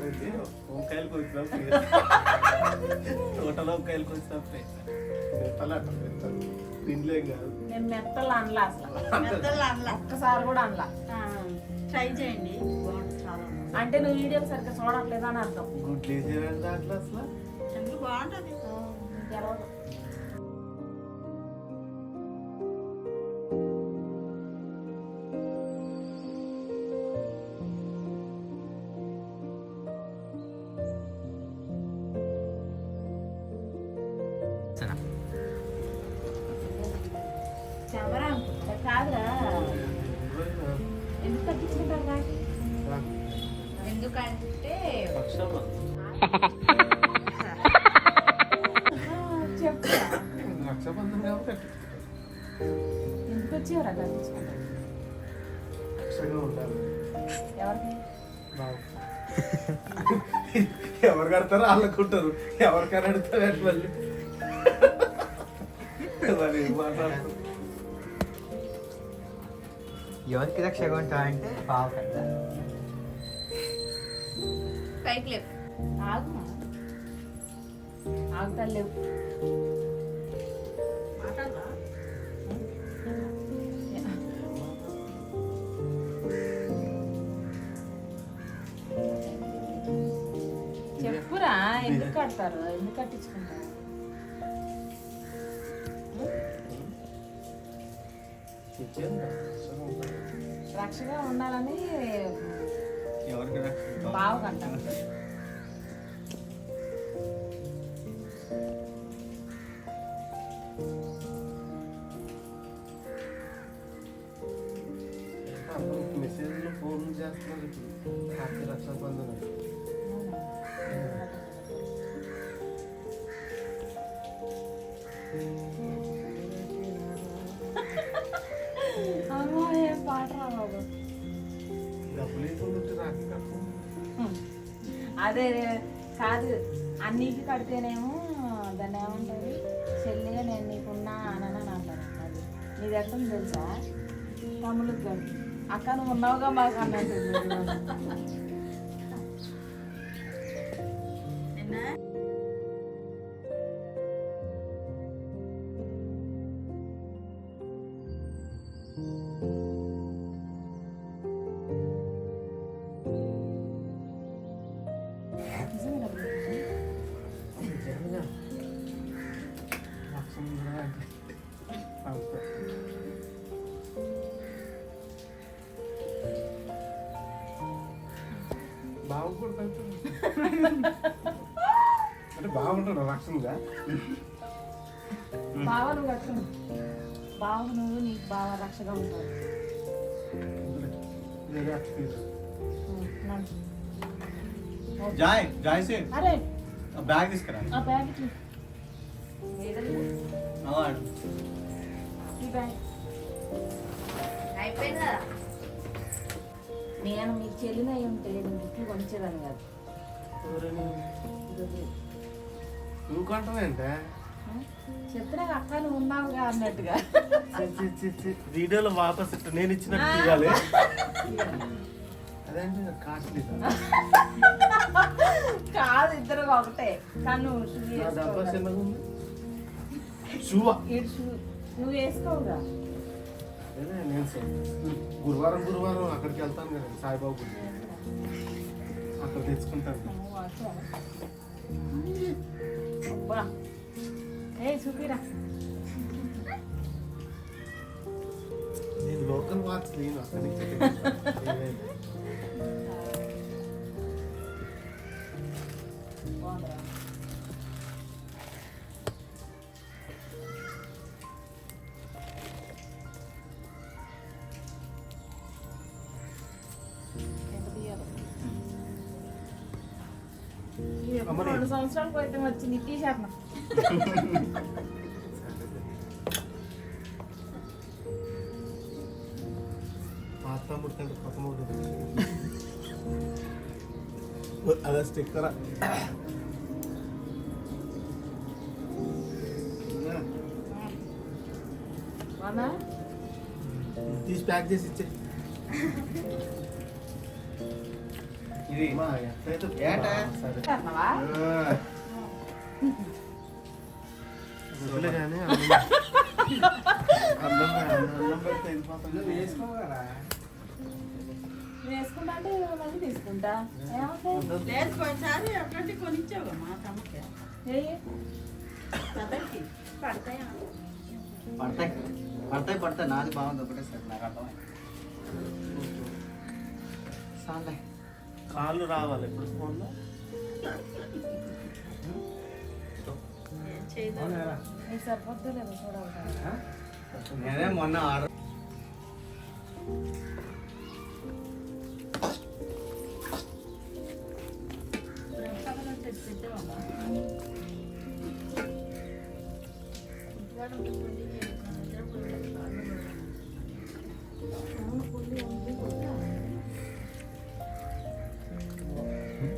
వంకాయలకు వచ్చినప్పుడు తోటలో వంకాయలకు వచ్చినప్పుడే తినలేం కాదు నేను మెత్తలు అనలా అసలు. మెత్తలు అనలా. ఒక్కసారి కూడా అనలా. ట్రై చేయండి. అంటే నువ్వు వీడియో సరిగ్గా చూడట్లేదు అని అర్థం. గుడ్లు వేసేవాడి దాంట్లో అసలు? ఎందుకు బాగుంటుంది? అనుకుంటా కాదురా. ఎందుకు తగ్గించుకుంటారా ఎందుకంటే రక్షాబంధం కాబట్టి ఎందుకు వచ్చేవరా తగ్గించుకుంటా ఎవరికి ఎవరు? కడతారో వాళ్ళకుంటారు ఎవరికైనా అడుగుతారు మళ్ళీ. ఎవరికి రక్షగా ఉంటా అంటే బావ కదా పైకి లేపు. ఆగు ఆగుతలేవు మాట్లాడరా చెప్పురా ఎందుకు కడతారు? ఎందుకు కట్టించుకుంటారు? రక్షగా ఉండాలి. రక్షగా ఉండాలని ఎవరికి రక్షగా బావ కంటారు అందరూ మెసేజ్లు ఫోన్ చేస్తున్నారు ఇప్పుడు హ్యాపీ రక్షాబంధన్ అని. అదే కాదు అన్నికి కడితేనేమో దాన్ని ఏమంటారు? చెల్లిగా నేను నీకున్నా అనని అంటాను అది నీ దగ్గర తెలుసా? తమ్ముళ్ళకి కాదు. అక్క నువ్వు ఉన్నావుగా మాకు అన్నట్టు. లక్షం కూడా అంటే బాగుంటాడు లక్షణంగా బావ నువ్వు కట్టు బావ నువ్వు నీకు బావ. హ్మ్, నడు. జాయ్ జాయ్ సే అరే. బ్యాగ్ తీసుకురా. ఆ బ్యాగ్ ఏదది? అవాడు ఈ బ్యాగ్. అయిపోయింది? నేను మీకు చెల్లిన ఉంటే నేను గిఫ్ట్లు కొనిచ్చేదాన్ని కాదు. ఇంకొంటానంటే చెప్తున్నా అక్క నువ్వు ఉన్నావుగా అన్నట్టుగా. వీడియోలో వాపస్ ఇట్ట నేను ఇచ్చినట్టు తీయాలి. అదేంటి కాస్ట్లీ కాదు ఇద్దరు ఒకటే కానీ నువ్వు షూ నా డబ్బా వేసుకోవుగా. చిన్నగా ఉంది షూవా ఈడు షూ నువ్వు వేసుకోవుగా నేను స- గురువారం గురువారం అక్కడికి వెళ్తాను కదా సాయిబాబు గుడి అక్కడ తెచ్చుకుంటాను నువ్వు నేను లోకల్ వాచ్ నేను అక్కడి నుంచి ఏమైంది? ఎప్పుడు అమ్మని. రెండు సంవత్సరాల క్రితం వచ్చింది ఈ టీషర్ట్ పాత తమ్ముడు కంటే కొత్త తమ్ముడు అదే స్టిక్కరా అవునా తీసి ప్యాక్ చేసి ఇచ్చే వేసుకుంటా అంటే మళ్ళీ తీసుకుంటా లేదు కొనిచ్చావు మా తమ్మకి పడతాయి పడతాయి పడతాయి నాది బాగుంది ఒకటే సార్ నాకు అర్థమైంది సార్లే. కాళ్ళు రావాలి ఇప్పుడు చూడాలి. నేనే మొన్న ఆర్డర్ దొరికినట్టు ఉంది?